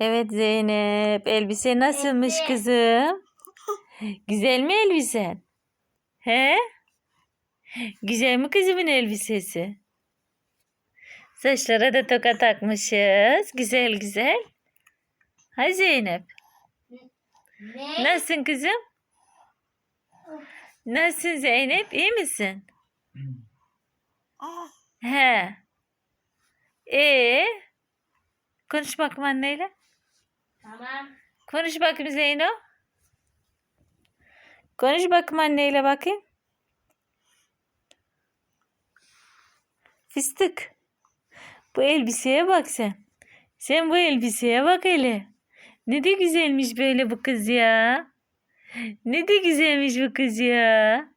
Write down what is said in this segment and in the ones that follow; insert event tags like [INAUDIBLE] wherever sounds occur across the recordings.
Evet Zeynep. Elbise nasılmış Evet. kızım? Güzel mi elbisen? He? Güzel mi kızımın elbisesi? Saçlara da toka takmışız. Güzel güzel. Hay Zeynep. Ne? Nasılsın kızım? Nasılsın Zeynep? İyi misin? He. Ee? Konuş bakayım anneyle. Tamam. Konuş bakayım Zeyno. Konuş bakayım anneyle bakayım. Fıstık. Bu elbiseye bak sen. Sen bu elbiseye bak hele. Ne de güzelmiş böyle bu kız ya. Ne de güzelmiş bu kız ya.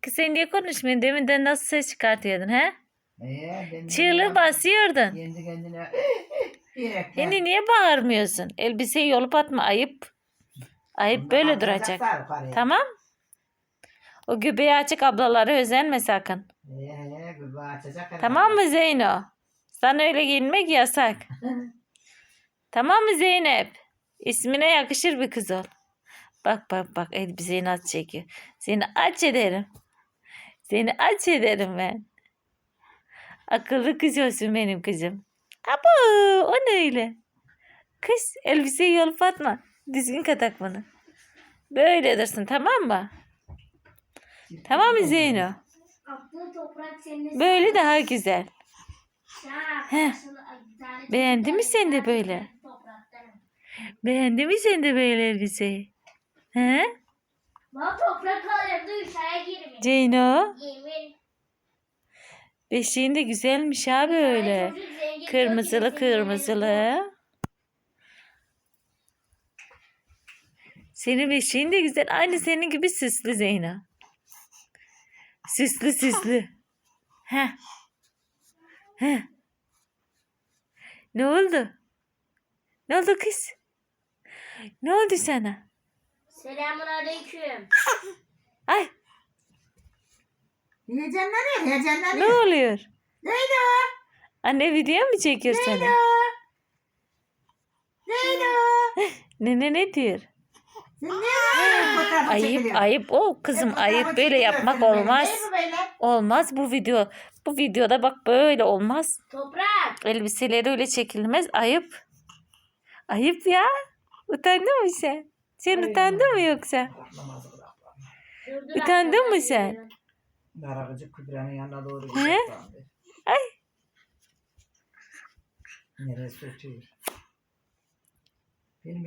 Kız sen niye konuşmuyorsun? Deminden nasıl ses çıkartıyordun he? Ee, Çığlığı basıyordun. Kendi kendine diyerekten. Şimdi niye bağırmıyorsun? Elbiseyi yolup atma ayıp. Ayıp böyle Bunlar duracak. atacaklar yukarıya. Tamam. O göbeği açık ablaları özenme sakın. Ee. Tamam mı Zeyno? Sana öyle giyinmek yasak. [LAUGHS] tamam mı Zeynep? İsmine yakışır bir kız ol. Bak bak bak elbiseyi nasıl çekiyor. Seni aç ederim. Seni aç ederim ben. Akıllı kız olsun benim kızım. Abo o ne öyle? Kız elbiseyi yolup atma. Düzgün katak bunu. Böyle dursun tamam mı? Tamam mı Zeyno? Attığı toprak senin. Böyle daha güzel. Heh. Beğendin mi sen de böyle? Topraktan. Beğendin mi sen de böyle elbiseyi? He? Bana toprak alırım dışarıya girmeyin. Ceyno? Yemin. Beşiğin de güzelmiş ha böyle. Kırmızılı kırmızılı. Senin beşiğin de güzel. Aynı senin gibi süslü Zeyno. Süslü süslü. Heh. Heh. Ne oldu? Ne oldu kız? Ne oldu sana? Selamun aleyküm. Ay Heyecanlanıyor, ne heyecanlanıyor. oluyor? Zeyno! Anne video mu çekiyor sana? Zeyno! Zeyno! Ne [LAUGHS] ne diyor? Sen ne fotoğrafı Ayıp ayıp o kızım Hep ayıp böyle yapmak olmaz. Böyle? Olmaz bu video. Bu videoda bak böyle olmaz. Toprak. Elbiseleri öyle çekilmez. Ayıp. Ayıp ya. Utandın mı sen? Sen Ay. utandın mı yoksa? Utandın mı sen? Daragıcı Kübra'nın yanına doğru He? gidiyor. Ay. Neresi ötüyor? Benim